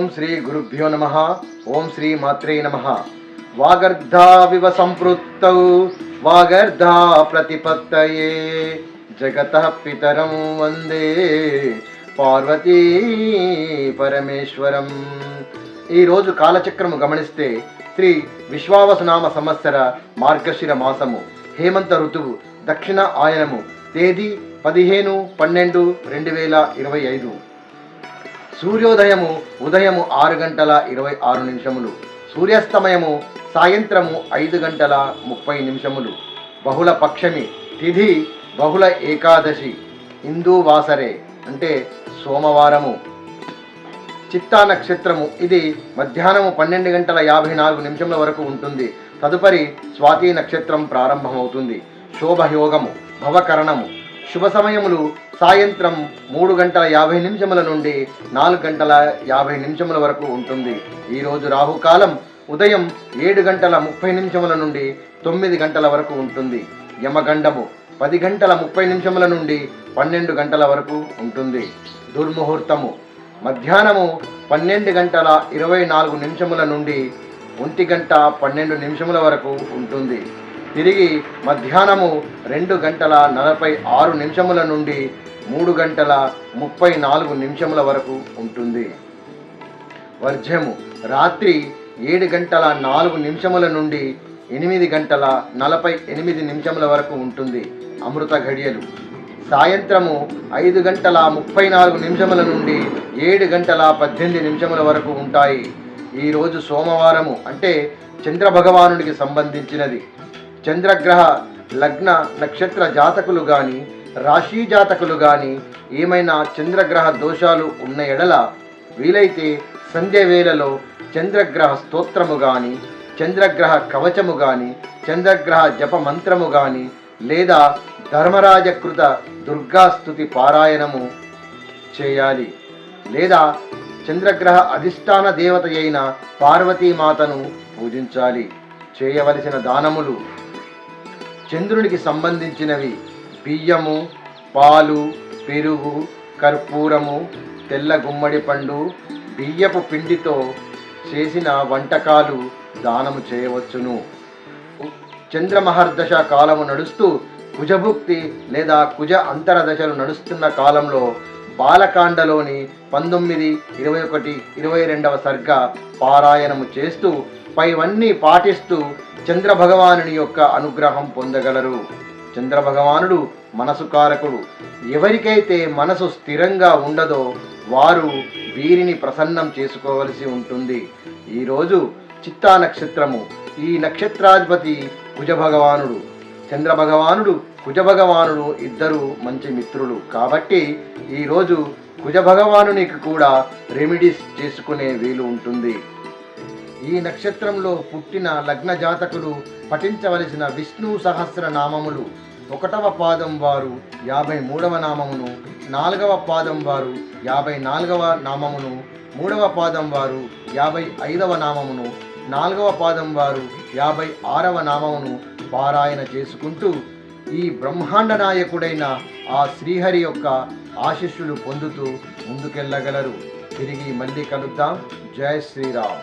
ఓం శ్రీ గురుభ్యో నమ. ఓం శ్రీ మాత్రే నమ. వాగర్ధావివ సంపృత్తౌ వాగర్ధా ప్రతిపత్తయే. జగత పితరం వందే. పార్వతీ పరమేశ్వరం. ఈరోజు కాలచక్రము గమనిస్తే శ్రీ విశ్వావసనామ సంవత్సర మార్గశిర మాసము హేమంత ఋతువు దక్షిణ ఆయనము తేదీ పదిహేను పన్నెండు రెండు వేల ఇరవై ఐదు. సూర్యోదయము ఉదయము ఆరు గంటల ఇరవై ఆరు నిమిషములు సూర్యాస్తమయము సాయంత్రము ఐదు గంటల ముప్పై నిమిషములు. బహుళ పక్షమి తిథి బహుళ ఏకాదశి హిందూ వాసరే అంటే సోమవారము. చిత్తా నక్షత్రము ఇది మధ్యాహ్నము పన్నెండు గంటల యాభై నాలుగు నిమిషముల వరకు ఉంటుంది. తదుపరి స్వాతి నక్షత్రం ప్రారంభమవుతుంది. శోభయోగము భవకరణము శుభ సమయములు సాయంత్రం మూడు గంటల యాభై నిమిషముల నుండి నాలుగు గంటల యాభై నిమిషముల వరకు ఉంటుంది. ఈరోజు రాహుకాలం ఉదయం ఏడు గంటల ముప్పై నిమిషముల నుండి తొమ్మిది గంటల వరకు ఉంటుంది. యమగండము పది గంటల ముప్పై నిమిషముల నుండి పన్నెండు గంటల వరకు ఉంటుంది. దుర్ముహూర్తము మధ్యాహ్నము పన్నెండు గంటల ఇరవై నాలుగు నిమిషముల నుండి ఒంటి గంట పన్నెండు నిమిషముల వరకు ఉంటుంది. తిరిగి మధ్యాహ్నము రెండు గంటల నలభై ఆరు నిమిషముల నుండి మూడు గంటల ముప్పై నాలుగు నిమిషముల వరకు ఉంటుంది. వర్జము. రాత్రి ఏడు గంటల నాలుగు నిమిషముల నుండి ఎనిమిది గంటల నలభై ఎనిమిది నిమిషముల వరకు ఉంటుంది అమృత ఘడియలు. సాయంత్రము ఐదు గంటల ముప్పై నాలుగు నిమిషముల నుండి ఏడు గంటల పద్దెనిమిది నిమిషముల వరకు ఉంటాయి. ఈరోజు సోమవారము అంటే చంద్ర భగవానుడికి సంబంధించినది. చంద్రగ్రహ లగ్న నక్షత్ర జాతకులు కానీ రాశి జాతకులు కానీ ఏమైనా చంద్రగ్రహ దోషాలు ఉన్న ఎడల వీలైతే సంధ్య వేళలో చంద్రగ్రహ స్తోత్రము కానీ చంద్రగ్రహ కవచము కానీ చంద్రగ్రహ జప మంత్రము కానీ లేదా ధర్మరాజకృత దుర్గాస్తుతి పారాయణము చేయాలి. లేదా చంద్రగ్రహ అధిష్టాన దేవత అయిన పార్వతీమాతను పూజించాలి. చేయవలసిన దానములు చంద్రునికి సంబంధించినవి. బియ్యము పాలు పెరుగు కర్పూరము తెల్ల గుమ్మడి పండు బియ్యపు పిండితో చేసిన వంటకాలు దానము చేయవచ్చును. చంద్రమహర్దశ కాలము నడుస్తూ కుజభుక్తి లేదా కుజ అంతర దశలు నడుస్తున్న కాలంలో బాలకాండలోని పంతొమ్మిది ఇరవై ఒకటి ఇరవై రెండవ సర్గ పారాయణము చేస్తూ పైవన్నీ పాటిస్తూ చంద్రభగవానుని యొక్క అనుగ్రహం పొందగలరు. చంద్రభగవానుడు మనసు కారకుడు. ఎవరికైతే మనసు స్థిరంగా ఉండదో వారు వీరిని ప్రసన్నం చేసుకోవలసి ఉంటుంది. ఈరోజు చిత్తా నక్షత్రము ఈ నక్షత్రాధిపతి కుజభగవానుడు. చంద్రభగవానుడు కుజభగవానుడు కుజ భగవానుడు ఇద్దరు మంచి మిత్రులు. కాబట్టి ఈరోజు కుజ భగవానునికి కూడా రెమిడీస్ చేసుకునే వీలు ఉంటుంది. ఈ నక్షత్రంలో పుట్టిన లగ్న జాతకులు పఠించవలసిన విష్ణు సహస్ర నామములు. ఒకటవ పాదం వారు యాభై మూడవ నామమును నాలుగవ పాదం వారు యాభై నాలుగవ నామమును మూడవ పాదం వారు యాభై ఐదవ నామమును నాలుగవ పాదం వారు యాభై ఆరవ నామమును పారాయణ చేసుకుంటూ ఈ బ్రహ్మాండ నాయకుడైన ఆ శ్రీహరి యొక్క ఆశీస్సులు పొందుతూ ముందుకెళ్ళగలరు. తిరిగి మళ్ళీ కలుద్దాం. జయ శ్రీరామ్.